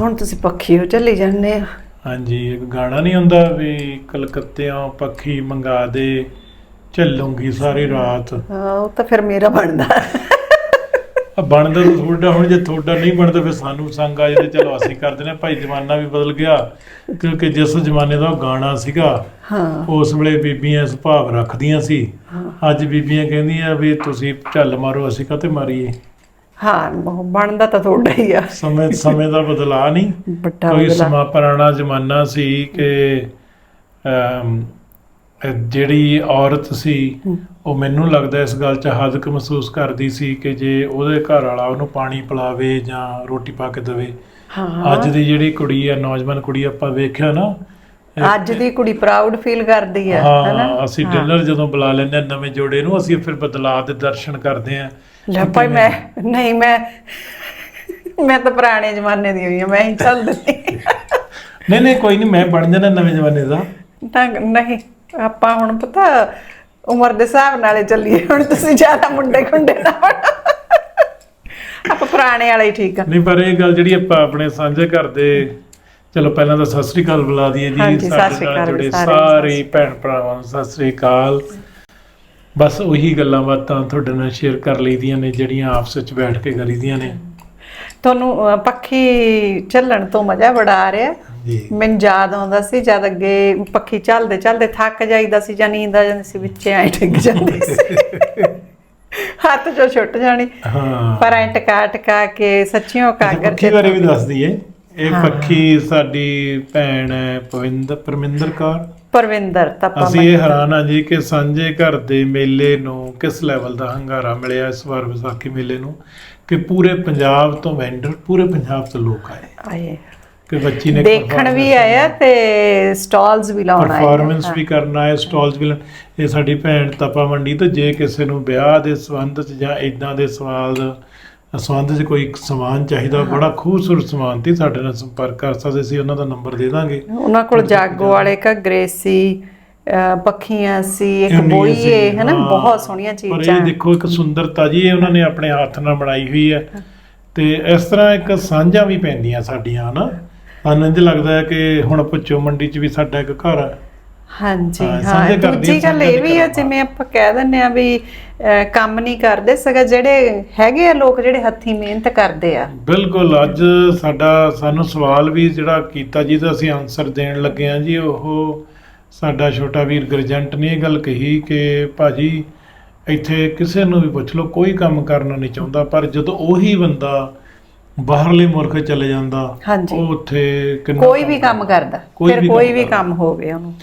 ਹੁਣ ਤੁਸੀਂ ਪੱਖੀ ਹੋ ਚੱਲੀ ਜਾਂਦੇ ਆ। ਹਾਂਜੀ ਇੱਕ ਗਾਣਾ ਨਹੀਂ ਹੁੰਦਾ ਵੀ ਕਲਕੱਤਿਆਂ ਪੱਖੀ ਮੰਗਾ ਦੇ ਚੱਲੂਗੀ ਸਾਰੀ ਰਾਤ। ਹਾਂ, ਉਹ ਤਾਂ ਫਿਰ ਮੇਰਾ ਬਣਦਾ। ਆ ਬਣਦਾ ਤਾਂ ਤੁਹਾਡਾ ਹੁਣ ਜੇ ਤੁਹਾਡਾ ਨਹੀਂ ਬਣਦਾ ਫਿਰ ਸਾਨੂੰ ਸੰਗ ਆ ਜਾਂਦੇ। ਚਲੋ ਅਸੀਂ ਕਰਦੇ ਨੇ। ਭਾਈ ਜ਼ਮਾਨਾ ਵੀ ਬਦਲ ਗਿਆ ਕਿਉਂਕਿ ਜਿਸ ਜ਼ਮਾਨੇ ਦਾ ਉਹ ਗਾਣਾ ਸੀਗਾ ਹਾਂ। ਉਸ ਵੇਲੇ ਬੀਬੀਆਂ ਸੁਭਾਵ ਰੱਖਦੀਆਂ ਸੀ। ਅੱਜ ਬੀਬੀਆਂ ਕਹਿੰਦੀਆਂ ਵੀ ਤੁਸੀਂ ਝੱਲ ਮਾਰੋ ਅਸੀਂ ਕਾਤੇ ਮਾਰੀਏ? ਹਾਂ ਬਣਦਾ ਤਾਂ ਤੁਹਾਡਾ ਹੀ ਆ। ਸਮੇਂ ਸਮੇਂ ਦਾ ਬਦਲਾਅ ਨਹੀਂ। ਕੋਈ ਸਮਾਂ ਪੁਰਾਣਾ ਜ਼ਮਾਨਾ ਸੀ ਕਿ ਜਿਹੜੀ ਔਰਤ ਸੀ ਉਹ ਮੈਨੂੰ ਲੱਗਦਾ ਇਸ ਗੱਲ 'ਚ ਹੱਦਕ ਮਹਿਸੂਸ ਕਰਦੀ ਸੀ ਕਿ ਜੇ ਉਹਦੇ ਘਰ ਵਾਲਾ ਉਹਨੂੰ ਪਾਣੀ ਪਿਲਾਵੇ ਜਾਂ ਰੋਟੀ ਪਾ ਕੇ ਦੇਵੇ। ਹਾਂ। ਅੱਜ ਦੀ ਜਿਹੜੀ ਕੁੜੀ ਆ ਨੌਜਵਾਨ ਕੁੜੀ ਆਪਾਂ ਵੇਖਿਆ ਨਾ ਅੱਜ ਦੀ ਕੁੜੀ ਪ੍ਰਾਊਡ ਫੀਲ ਕਰਦੀ ਆ ਹਾਂ ਅਸੀਂ ਡਿਨਰ ਜਦੋਂ ਬੁਲਾ ਲੈਂਦੇ ਨਵੇਂ ਜੋੜੇ ਨੂੰ ਅਸੀਂ ਫਿਰ ਬਦਲਾਅ ਦੇ ਦਰਸ਼ਨ ਕਰਦੇ ਹਾਂ ਲੈ ਭਾਈ ਮੈਂ ਨਹੀਂ ਮੈਂ ਮੈਂ ਤਾਂ ਪੁਰਾਣੇ ਜ਼ਮਾਨੇ ਦੀ ਹੋਈ ਆ ਮੈਂ ਹੀ ਚੱਲ ਦਿੰਦੀ ਨਹੀਂ ਨਹੀਂ ਕੋਈ ਨਹੀਂ ਮੈਂ ਬਣ ਜਾਣਾ ਨਵੇਂ ਜ਼ਮਾਨੇ ਦਾ। ਤਾਂ ਨਹੀਂ ਆਪਾਂ ਹੁਣ ਪਤਾ ਉਮਰ ਦੇ ਹਿਸਾਬ ਨਾਲੇ ਚੱਲੀਏ। ਹੁਣ ਤੁਸੀਂ ਜ਼ਿਆਦਾ ਮੁੰਡੇ ਖੁੰਡੇ ਨਾ। ਆਪਾਂ ਪੁਰਾਣੇ ਵਾਲੇ ਹੀ ਠੀਕ ਆ। ਨਹੀਂ ਪਰ ਇਹ ਗੱਲ ਜਿਹੜੀ ਆਪਾਂ ਆਪਣੇ ਸਾਂਝੇ ਘਰ ਦੇ ਚਲੋ ਪਹਿਲਾਂ ਤਾਂ ਸਤਿ ਸ੍ਰੀ ਅਕਾਲ ਬੁਲਾ ਦਈਏ ਜੀ। ਸਤਿ ਸ੍ਰੀ ਨਾਲ ਜੁੜੇ ਭੈਣ ਭਰਾਵਾਂ ਨੂੰ ਸਤਿ ਸ੍ਰੀ ਅਕਾਲ। ਬਸ ਉਹੀ ਗੱਲਾਂ ਬਾਤਾਂ ਤੁਹਾਡੇ ਨਾਲ ਸ਼ੇਅਰ ਕਰ ਲਈਦੀਆਂ ਨੇ ਜਿਹੜੀਆਂ ਆਪਸ ਵਿੱਚ ਬੈਠ ਕੇ ਕਰੀਦੀਆਂ ਨੇ। ਤੁਹਾਨੂੰ ਪੱਖੀ ਚੱਲਣ ਤੋਂ ਮਜ਼ਾ ਬੜਾ ਆ ਰਿਹਾ। ਜੀ। ਮੈਨੂੰ ਯਾਦ ਆਉਂਦਾ ਸੀ ਜਦ ਅੱਗੇ ਪੱਖੀ ਚੱਲਦੇ ਚੱਲਦੇ ਥੱਕ ਜਾਈਦਾ ਸੀ ਜਾਂ ਨੀਂਦ ਆ ਜਾਂਦੀ ਸੀ ਵਿੱਚੇ ਐ ਡਿੱਗ ਜਾਂਦੀ ਸੀ। ਹੱਥ ਚੋਂ ਛੁੱਟ ਜਾਣੀ। ਹਾਂ। ਪਰ ਐ ਟਕਾ ਟਕਾ ਕੇ ਸੱਚੀਓ ਕਾਗਰ ਪੱਖੀ ਬਾਰੇ ਵੀ ਦੱਸ ਦਈਏ। ਇਹ ਪੱਖੀ ਸਾਡੀ ਭੈਣ ਹੈ ਪਵਿੰਦਰ ਪਰਮਿੰਦਰ ਕੌਰ। ਪਰਵਿੰਦਰ ਤਪਾ ਅਸੀਂ ਇਹ ਹੈਰਾਨ ਹਾਂ ਜੀ ਕਿ ਸਾਂਝੇ ਘਰ ਦੇ ਮੇਲੇ ਨੂੰ ਕਿਸ ਲੈਵਲ ਦਾ ਹੰਗਾਰਾ ਮਿਲਿਆ ਇਸ ਵਾਰ ਵਿਸਾਖੀ ਮੇਲੇ ਨੂੰ? ਕਿ ਪੂਰੇ ਪੰਜਾਬ ਤੋਂ ਵੈਂਡਰ ਪੂਰੇ ਪੰਜਾਬ ਤੋਂ ਲੋਕ ਆਏ। ਆਏ। ਕਿ ਬੱਚੀ ਨੇ ਦੇਖਣ ਵੀ ਆਇਆ ਤੇ ਸਟਾਲਸ ਵੀ ਲਾਉਣ ਆਏ ਪਰਫਾਰਮੈਂਸ ਵੀ ਕਰਨਾ ਹੈ ਸਟਾਲਸ ਵੀ ਇਹ ਸਾਡੀ ਭੈਣ ਤਪਾ ਮੰਡੀ ਤੇ ਜੇ ਕਿਸੇ ਨੂੰ ਵਿਆਹ ਦੇ ਸੰਬੰਧ ਚ ਜਾਂ ਇਦਾਂ ਦੇ ਸਵਾਲ ਸੰਬੰਧ ਚ ਕੋਈ ਸਮਾਨ ਚਾਹੀਦਾ ਬੜਾ ਖੂਬਸੂਰਤ ਸਮਾਨ ਤੇ ਸਾਡੇ ਨਾਲ ਸੰਪਰਕ ਕਰ ਸਕਦੇ ਸੀ ਉਹਨਾਂ ਦਾ ਨੰਬਰ ਦੇ ਦਾਂਗੇ। ਉਹਨਾਂ ਕੋਲ ਜਾਗੋ ਵਾਲੇ ਘੱਗਰੇ ਸੀ ਪੱਖੀਆਂ ਸੀ ਇੱਕ ਬੋਈਏ ਹਾਂ। ਬਹੁਤ ਸੋਹਣੀਆਂ ਪਰ ਚੀਜ਼ਾਂ। ਇਹ ਦੇਖੋ ਇੱਕ ਸੁੰਦਰਤਾ ਜੀ ਇਹ ਉਹਨਾਂ ਨੇ ਆਪਣੇ ਹੱਥ ਨਾਲ ਬਣਾਈ ਹੋਈ ਹੈ। ਤੇ ਇਸ ਤਰ੍ਹਾਂ ਇੱਕ ਸਾਂਝਾਂ ਵੀ ਪੈਂਦੀਆਂ ਸਾਡੀਆਂ ਹਨਾ। ਸਾਨੂੰ ਇੰਝ ਲੱਗਦਾ ਹੈ ਕਿ ਹੁਣ ਪੁੱਛੋ ਮੰਡੀ 'ਚ ਵੀ ਸਾਡਾ ਇੱਕ ਘਰ ਹੈ। ਹਾਂਜੀ ਹਾਂ, ਹਾਂ ਦੂਜੀ ਗੱਲ ਇਹ ਵੀ ਆ ਦੀ ਜਿਵੇਂ ਆਪਾਂ ਕਹਿ ਦਿੰਦੇ ਆ ਵੀ ਕੰਮ ਨਹੀਂ ਕਰਦੇ ਸਗਾ ਜਿਹੜੇ ਹੈਗੇ ਆ ਲੋਕ ਜਿਹੜੇ ਹੱਥੀਂ ਮਿਹਨਤ ਕਰਦੇ ਆ ਬਿਲਕੁਲ ਅੱਜ ਸਾਡਾ ਸਾਨੂੰ ਸਵਾਲ ਵੀ ਜਿਹੜਾ ਕੀਤਾ ਜਿਹਦਾ ਅਸੀਂ ਆਨਸਰ ਦੇਣ ਲੱਗੇ ਆ ਜੀ ਉਹ ਸਾਡਾ ਛੋਟਾ ਵੀਰ ਗਰਜੰਟ ਨੇ ਇਹ ਗੱਲ ਕਹੀ ਕਿ ਭਾਜੀ ਇੱਥੇ ਕਿਸੇ ਨੂੰ ਵੀ ਪੁੱਛ ਲਓ ਕੋਈ ਕੰਮ ਕਰਨਾ ਨਹੀਂ ਚਾਹੁੰਦਾ ਪਰ ਜਦੋਂ ਉਹੀ ਬੰਦਾ ਬਾਹਰਲੇ ਮੁਲਕ ਚਲੇ ਜਾਂਦਾ। ਉਹ ਉੱਥੇ ਕਿੰਨਾ ਕੋਈ ਵੀ ਕੰਮ ਕਰਦਾ ਫਿਰ ਕੋਈ ਵੀ। ਕੰਮ ਹੋਵੇ ਉਹਨੂੰ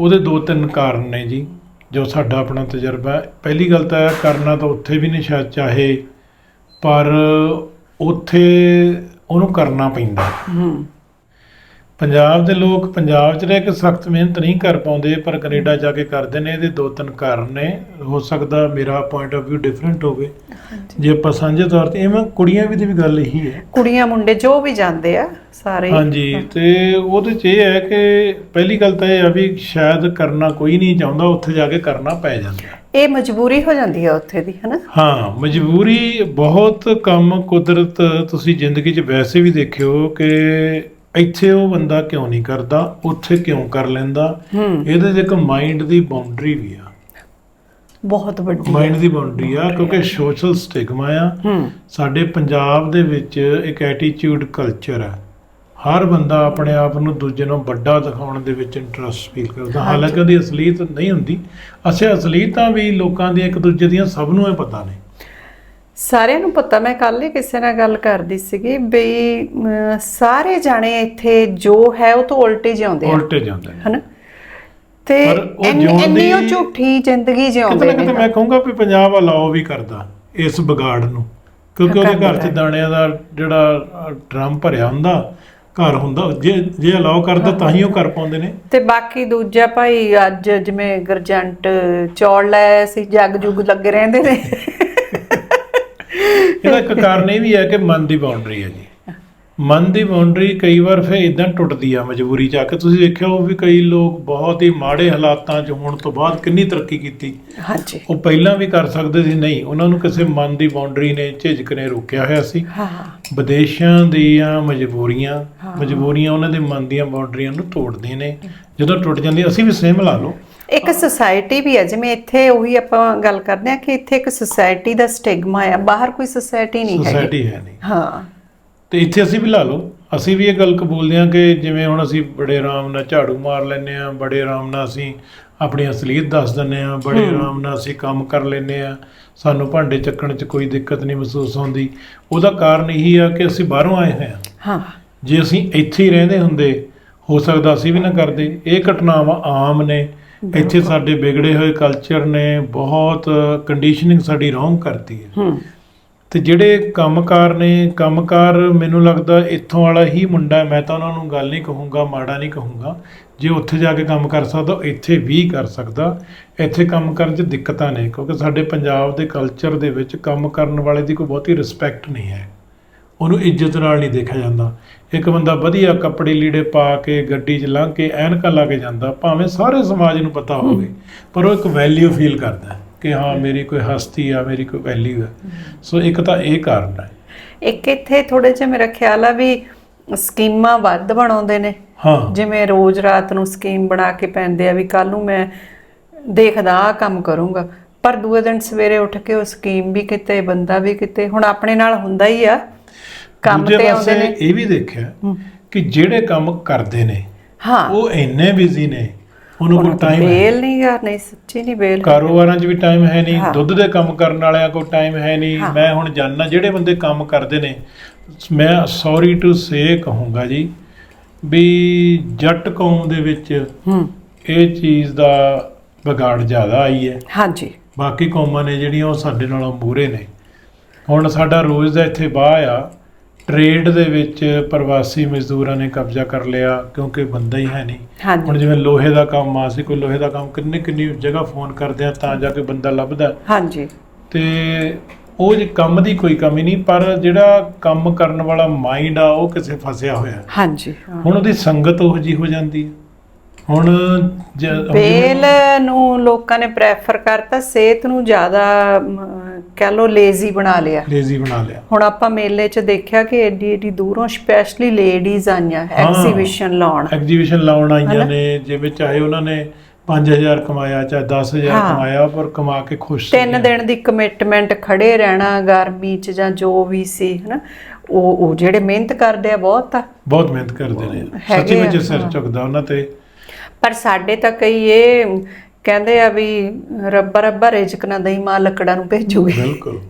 ਉਹਦੇ ਦੋ ਤਿੰਨ ਕਾਰਨ ਨੇ ਜੀ ਜੋ ਸਾਡਾ ਆਪਣਾ ਤਜਰਬਾ ਪਹਿਲੀ ਗੱਲ ਤਾਂ ਕਰਨਾ ਤਾਂ ਉੱਥੇ ਵੀ ਨਹੀਂ ਸ਼ਾਇਦ ਚਾਹੇ, ਪਰ ਉੱਥੇ ਉਹਨੂੰ ਕਰਨਾ ਪੈਂਦਾ। ਹੂੰ। ਪੰਜਾਬ ਦੇ ਲੋਕ ਪੰਜਾਬ 'ਚ ਰਹਿ ਕੇ ਸਖਤ ਮਿਹਨਤ ਨਹੀਂ ਕਰ ਪਾਉਂਦੇ ਪਰ ਕੈਨੇਡਾ ਜਾ ਕੇ ਕਰਦੇ ਨੇ ਇਹਦੇ ਦੋ ਤਿੰਨ ਕਾਰਨ ਨੇ। ਹੋ ਸਕਦਾ ਮੇਰਾ ਪੁਆਇੰਟ ਆਫ View ਡਿਫਰੈਂਟ ਹੋਵੇ। ਜੇ ਆਪਾਂ ਸਾਂਝੇ ਤੌਰ ਤੇ ਐਵੇਂ ਕੁੜੀਆਂ ਵੀ ਦੀ ਵੀ ਗੱਲ ਇਹੀ ਹੈ। ਕੁੜੀਆਂ ਮੁੰਡੇ ਜੋ ਵੀ ਜਾਂਦੇ ਆ ਸਾਰੇ ਹਾਂਜੀ ਤੇ ਉਹਦੇ 'ਚ ਇਹ ਹੈ ਕਿ ਪਹਿਲੀ ਗੱਲ ਤਾਂ ਇਹ ਆ ਵੀ ਸ਼ਾਇਦ ਕਰਨਾ ਕੋਈ ਨਹੀਂ ਚਾਹੁੰਦਾ ਉੱਥੇ ਜਾ ਕੇ ਕਰਨਾ ਪੈ ਜਾਂਦਾ। ਇਹ ਮਜਬੂਰੀ ਹੋ ਜਾਂਦੀ ਆ ਉੱਥੇ ਦੀ ਹਨਾ? ਹਾਂ ਮਜਬੂਰੀ ਬਹੁਤ ਕੰਮ ਕੁਦਰਤ ਤੁਸੀਂ ਜ਼ਿੰਦਗੀ 'ਚ ਵੈਸੇ ਵੀ ਦੇਖਿਓ ਕਿ ਇੱਥੇ ਉਹ ਬੰਦਾ ਕਿਉਂ ਨਹੀਂ ਕਰਦਾ ਉੱਥੇ ਕਿਉਂ ਕਰ ਲੈਂਦਾ? ਇਹਦੇ 'ਚ ਇੱਕ ਮਾਈਂਡ ਦੀ ਬਾਉਂਡਰੀ ਵੀ ਆ। ਬਹੁਤ ਵੱਡੀ ਮਾਈਂਡ ਦੀ ਬਾਉਂਡਰੀ ਆ ਕਿਉਂਕਿ ਸੋਸ਼ਲ ਸਟਿਗਮਾ ਆ। ਸਾਡੇ ਪੰਜਾਬ ਦੇ ਵਿੱਚ ਇੱਕ ਐਟੀਟਿਊਡ ਕਲਚਰ ਹੈ ਹਰ ਬੰਦਾ ਆਪਣੇ ਆਪ ਨੂੰ ਦੂਜੇ ਨੂੰ ਵੱਡਾ ਦਿਖਾਉਣ ਦੇ ਵਿੱਚ ਇੰਟਰਸਟ ਫੀਲ ਕਰਦਾ। ਹਾਲਾਂਕਿ ਉਹਦੀ ਅਸਲੀਅਤ ਨਹੀਂ ਹੁੰਦੀ। ਅੱਛਾ ਅਸਲੀਅਤਾਂ ਵੀ ਲੋਕਾਂ ਦੀਆਂ ਇੱਕ ਦੂਜੇ ਦੀਆਂ ਸਭ ਨੂੰ ਇਹ ਪਤਾ ਨੇ। ਸਾਰਿਆਂ ਨੂੰ ਪਤਾ ਮੈਂ ਕੱਲ ਹੀ ਕਿਸੇ ਨਾਲ ਗੱਲ ਕਰਦੀ ਸੀਗੀ ਬਈ ਸਾਰੇ ਜਾਣੇ ਇੱਥੇ ਜੋ ਹੈ ਉਹ ਤੋਂ ਉਲਟੇ ਜਿਉਂਦੇ ਆ। ਉਲਟੇ ਜਾਂਦੇ ਨੇ। ਹਨਾ? ਤੇ ਇੰਨੀ ਉਹ ਝੂਠੀ ਜ਼ਿੰਦਗੀ ਜਿਉਂਦੇ ਨਾ ਕਿਤੇ ਮੈਂ ਕਹੂੰਗਾ ਵੀ ਪੰਜਾਬ ਅਲਾਓ ਵੀ ਕਰਦਾ ਇਸ ਵਿਗਾੜ ਨੂੰ। ਕਿਉਂਕਿ ਉਹਦੇ ਘਰ 'ਚ। ਦਾਣਿਆਂ ਦਾ ਜਿਹੜਾ ਡਰਮ ਭਰਿਆ ਹੁੰਦਾ ਘਰ ਹੁੰਦਾ ਜੇ ਜੇ ਅਲਾਓ ਕਰਦਾ ਤਾਂ ਹੀ ਉਹ ਕਰ ਪਾਉਂਦੇ ਨੇ। ਤੇ ਬਾਕੀ ਦੂਜਾ ਭਾਈ ਅੱਜ ਜਿਵੇਂ ਗਰਜੰਟ ਚੌਲ ਲੈ ਸੀ ਜੱਗ ਜੁਗ ਲੱਗੇ ਰਹਿੰਦੇ ਨੇ। ਇਹਦਾ ਇੱਕ ਕਾਰਨ ਇਹ ਵੀ ਹੈ ਕਿ ਮਨ ਦੀ ਬਾਉਂਡਰੀ ਹੈ ਜੀ। ਮਨ ਦੀ ਬਾਉਂਡਰੀ ਕਈ ਵਾਰ ਫਿਰ ਇਦਾਂ ਟੁੱਟਦੀ ਆ ਮਜਬੂਰੀ ਚ ਆ ਕੇ। ਤੁਸੀਂ ਦੇਖਿਆ ਉਹ ਵੀ ਕਈ ਲੋਕ ਬਹੁਤ ਹੀ ਮਾੜੇ ਹਾਲਾਤਾਂ 'ਚ ਹੋਣ ਤੋਂ ਬਾਅਦ ਕਿੰਨੀ ਤਰੱਕੀ ਕੀਤੀ। ਹਾਂਜੀ। ਉਹ ਪਹਿਲਾਂ ਵੀ ਕਰ ਸਕਦੇ ਸੀ ਨਹੀਂ। ਉਹਨਾਂ ਨੂੰ ਕਿਸੇ ਮਨ ਦੀ ਬਾਉਂਡਰੀ ਨੇ ਝਿਜਕ ਨੇ ਰੋਕਿਆ ਹੋਇਆ ਸੀ। ਹਾਂ। ਵਿਦੇਸ਼ਾਂ ਦੀਆਂ ਮਜਬੂਰੀਆਂ ਹਾਂ। ਮਜਬੂਰੀਆਂ ਉਹਨਾਂ ਦੇ ਮਨ ਦੀਆਂ ਬਾਉਂਡਰੀਆਂ ਨੂੰ ਤੋੜਦੀਆਂ ਨੇ। ਜਦੋਂ ਟੁੱਟ ਜਾਂਦੀ ਅਸੀਂ ਵੀ ਸੇਮ ਲਾ ਲਓ। ਇੱਕ ਸੁਸਾਇਟੀ ਵੀ ਹੈ ਜਿਵੇਂ ਇੱਥੇ ਉਹੀ ਆਪਾਂ ਗੱਲ ਕਰਦੇ ਆ ਕਿ ਇੱਥੇ ਇੱਕ ਸੁਸਾਇਟੀ ਦਾ ਸਟਿਗਮਾ ਆ ਬਾਹਰ ਕੋਈ ਸੁਸਾਇਟੀ ਨਹੀਂ ਹੈਗੀ। ਸੋਸਾਇਟੀ ਹੈ ਨਹੀਂ। ਹਾਂ। ਤੇ ਇੱਥੇ ਅਸੀਂ ਵੀ ਲਾ ਲਓ ਅਸੀਂ ਵੀ ਇਹ ਗੱਲ ਕਬੂਲਦੇ ਹਾਂ ਕਿ ਜਿਵੇਂ ਹੁਣ ਅਸੀਂ ਬੜੇ ਆਰਾਮ ਨਾਲ ਝਾੜੂ ਮਾਰ ਲੈਂਦੇ ਹਾਂ ਬੜੇ ਆਰਾਮ ਨਾਲ ਅਸੀਂ ਆਪਣੀ ਅਸਲੀਅਤ ਦੱਸ ਦਿੰਦੇ ਹਾਂ ਬੜੇ ਆਰਾਮ ਨਾਲ ਅਸੀਂ ਕੰਮ ਕਰ ਲੈਂਦੇ ਹਾਂ ਸਾਨੂੰ ਭਾਂਡੇ ਚੱਕਣ 'ਚ ਕੋਈ ਦਿੱਕਤ ਨਹੀਂ ਮਹਿਸੂਸ ਹੁੰਦੀ। ਉਹਦਾ ਕਾਰਨ ਇਹੀ ਆ ਕਿ ਅਸੀਂ ਬਾਹਰੋਂ ਆਏ ਹੋਏ ਹਾਂ। ਹਾਂ। ਜੇ ਅਸੀਂ ਇੱਥੇ ਹੀ ਰਹਿੰਦੇ ਹੁੰਦੇ ਹੋ ਸਕਦਾ ਅਸੀਂ ਵੀ ਨਾ ਕਰਦੇ। ਇਹ ਘਟਨਾਵਾਂ ਆਮ ਨੇ ਇੱਥੇ ਸਾਡੇ ਵਿਗੜੇ ਹੋਏ ਕਲਚਰ ਨੇ ਬਹੁਤ ਕੰਡੀਸ਼ਨਿੰਗ ਸਾਡੀ ਰੋਂਗ ਕਰਤੀ ਹੈ। ਹੂੰ। ਤੇ ਜਿਹੜੇ ਕੰਮਕਾਰ ਨੇ ਕੰਮਕਾਰ ਮੈਨੂੰ ਲੱਗਦਾ ਇੱਥੋਂ ਵਾਲਾ ਹੀ ਮੁੰਡਾ। ਮੈਂ ਤਾਂ ਉਹਨਾਂ ਨੂੰ ਗੱਲ ਨਹੀਂ ਕਹੂੰਗਾ ਮਾੜਾ ਨਹੀਂ ਕਹੂੰਗਾ। ਜੇ ਉੱਥੇ ਜਾ ਕੇ ਕੰਮ ਕਰ ਸਕਦਾ ਇੱਥੇ ਵੀ ਕਰ ਸਕਦਾ। ਇੱਥੇ ਕੰਮ ਕਰਨ 'ਚ ਦਿੱਕਤਾਂ ਨੇ ਕਿਉਂਕਿ ਸਾਡੇ ਪੰਜਾਬ ਦੇ ਕਲਚਰ ਦੇ ਵਿੱਚ ਕੰਮ ਕਰਨ ਵਾਲੇ ਦੀ ਕੋਈ ਬਹੁਤੀ ਰਿਸਪੈਕਟ ਨਹੀਂ ਹੈ। ਉਹਨੂੰ ਇੱਜ਼ਤ ਨਾਲ ਨਹੀਂ ਦੇਖਿਆ ਜਾਂਦਾ। ਇੱਕ ਬੰਦਾ ਵਧੀਆ ਕੱਪੜੇ ਲੀੜੇ ਪਾ ਕੇ ਗੱਡੀ 'ਚ ਲੰਘ ਕੇ ਐਨਕਾਂ ਲਾ ਕੇ ਜਾਂਦਾ ਭਾਵੇਂ ਸਾਰੇ ਸਮਾਜ ਨੂੰ ਪਤਾ ਹੋਵੇ ਪਰ ਉਹ ਇੱਕ ਵੈਲਿਊ ਫੀਲ ਕਰਦਾ ਕਿ ਹਾਂ ਮੇਰੀ ਕੋਈ ਹਸਤੀ ਆ ਮੇਰੀ ਕੋਈ ਵੈਲਿਊ ਹੈ ਸੋ ਇੱਕ ਤਾਂ ਇਹ ਕਾਰਨ ਹੈ। ਇੱਕ ਇੱਥੇ ਥੋੜੇ ਜਿਹਾ ਮੇਰਾ ਖਿਆਲ ਆ ਵੀ ਸਕੀਮਾਂ ਵੱਧ ਬਣਾਉਂਦੇ ਨੇ। ਹਾਂ। ਜਿਵੇਂ ਰੋਜ਼ ਰਾਤ ਨੂੰ ਸਕੀਮ ਬਣਾ ਕੇ ਪੈਂਦੇ ਆ ਵੀ ਕੱਲ ਨੂੰ ਮੈਂ ਦੇਖਦਾ ਆ ਕੰਮ ਕਰੂੰਗਾ। ਪਰ ਦੂਏ ਦਿਨ ਸਵੇਰੇ ਉੱਠ ਕੇ ਉਹ ਸਕੀਮ ਵੀ ਕਿਤੇ ਬੰਦਾ ਵੀ ਕਿਤੇ ਹੁਣ ਆਪਣੇ ਨਾਲ ਹੁੰਦਾ ਹੀ ਆ। ਕੰਮ ਤੇ ਆਉਂਦੇ ਨੇ। ਇਹ ਵੀ ਦੇਖਿਆ। ਕਿ ਜਿਹੜੇ ਕੰਮ ਕਰਦੇ ਨੇ ਹਾਂ। ਉਹ ਇੰਨੇ ਬਿਜ਼ੀ ਨੇ ਉਹਨੂੰ ਕੋਈ ਟਾਈਮ ਬੇਲ ਨਹੀਂ। ਯਾਰ ਨਹੀਂ ਸੱਚੀ ਨਹੀਂ ਬੇਲ ਕਾਰੋਬਾਰਾਂ 'ਚ ਵੀ ਟਾਈਮ ਹੈ ਨਹੀਂ। ਦੁੱਧ ਦੇ ਕੰਮ ਕਰਨ ਵਾਲਿਆਂ ਕੋਲ ਟਾਈਮ ਹੈ ਨਹੀਂ। ਮੈਂ ਹੁਣ ਜਾਣਨਾ ਜਿਹੜੇ ਬੰਦੇ ਕੰਮ ਕਰਦੇ ਨੇ ਮੈਂ ਸੌਰੀ ਟੂ ਸੇ ਕਹੂੰਗਾ ਜੀ ਵੀ ਜੱਟ ਕੌਮ ਦੇ ਵਿੱਚ ਹੂੰ। ਇਹ ਚੀਜ਼ ਦਾ ਵਿਗਾੜ ਜ਼ਿਆਦਾ ਆਈ ਹੈ। ਹਾਂਜੀ। ਬਾਕੀ ਕੌਮਾਂ ਨੇ ਜਿਹੜੀਆਂ ਉਹ ਸਾਡੇ ਨਾਲੋਂ ਮੂਹਰੇ ਨੇ। ਹੁਣ ਸਾਡਾ ਰੋਜ਼ ਦਾ ਇੱਥੇ ਬਾਹ ਆ ਟ੍ਰੇਡ ਦੇ ਵਿੱਚ ਪ੍ਰਵਾਸੀ ਮਜ਼ਦੂਰਾਂ ਨੇ ਕਬਜ਼ਾ ਕਰ ਲਿਆ ਕਿਉਂਕਿ ਬੰਦਾ ਹੀ ਹੈ ਨਹੀਂ। ਹੁਣ ਜਿਵੇਂ ਲੋਹੇ ਦਾ ਕੰਮ ਆ ਸੀ ਕੋਈ ਲੋਹੇ ਦਾ ਕੰਮ ਕਿੰਨੀ ਕਿੰਨੀ ਜਗ੍ਹਾ ਫੋਨ ਕਰਦੇ ਆ ਤਾਂ ਜਾ ਕੇ ਬੰਦਾ ਲੱਭਦਾ ਹਾਂਜੀ। ਤੇ ਉਹ ਜੇ ਕੰਮ ਦੀ ਕੋਈ ਕਮੀ ਨਹੀਂ ਪਰ ਜਿਹੜਾ ਕੰਮ ਕਰਨ ਵਾਲਾ ਮਾਈਂਡ ਆ ਉਹ ਕਿਸੇ ਫਸਿਆ ਹੋਇਆ ਹਾਂਜੀ। ਹੁਣ ਉਹਦੀ ਸੰਗਤ ਉਹ ਜੀ ਹੋ ਜਾਂਦੀ ਹੈ। ਹੁਣ ਬੇਲ ਨੂੰ ਲੋਕਾਂ ਨੇ ਪ੍ਰੈਫਰ ਕਰਤਾ ਸਿਹਤ ਨੂੰ ਜ਼ਿਆਦਾ ਕਹਿ ਲੋ ਲੇਜ਼ੀ ਬਣਾ ਲਿਆ ਲੇਜ਼ੀ ਬਣਾ ਲਿਆ ਹੁਣ ਆਪਾਂ ਮੇਲੇ 'ਚ ਦੇਖਿਆ ਕਿ ਏਡੀ ਏਡੀ ਦੂਰੋਂ ਸਪੈਸ਼ਲੀ ਲੇਡੀਜ਼ ਆਈਆਂ। ਐਗਜ਼ੀਬਿਸ਼ਨ ਲਾਉਣ ਐਗਜੀਬਿਸ਼ਨ ਲਾਉਣ ਆਈਆਂ? ਨੇ ਜਿਵੇਂ ਚਾਹੇ ਉਹਨਾਂ ਨੇ 5000 ਕਮਾਇਆ ਚਾਹੇ 10000 ਹਾਂ। ਕਮਾਇਆ ਪਰ ਕਮਾ ਕੇ ਖੁਸ਼ ਤਿੰਨ। ਦਿਨ ਦੀ ਕਮਿਟਮੈਂਟ ਖੜੇ ਰਹਿਣਾ ਗਰਮੀ 'ਚ ਜਾਂ ਜੋ ਵੀ ਸੀ ਹਨਾ ਉਹ ਉਹ ਜਿਹੜੇ ਮਿਹਨਤ ਕਰਦੇ ਆ ਬਹੁਤ ਆ ਬਹੁਤ ਮਿਹਨਤ ਕਰਦੇ ਨੇ ਸੱਚੀ ਵਿੱਚ ਸਿਰ। ਝੁਕਦਾ ਉਹਨਾਂ ਤੇ ਪਰ ਸਾਡੇ ਤਾਂ ਕਈ ਇਹ ਕਹਿੰਦੇ ਆ ਵੀ ਰੱਬਾ ਰੱਬਾ ਰਿਜ਼ਕ ਨਾ ਦਈ ਮਾਂ ਲੱਕੜਾਂ ਨੂੰ ਭੇਜੂਗੀ। ਬਿਲਕੁਲ।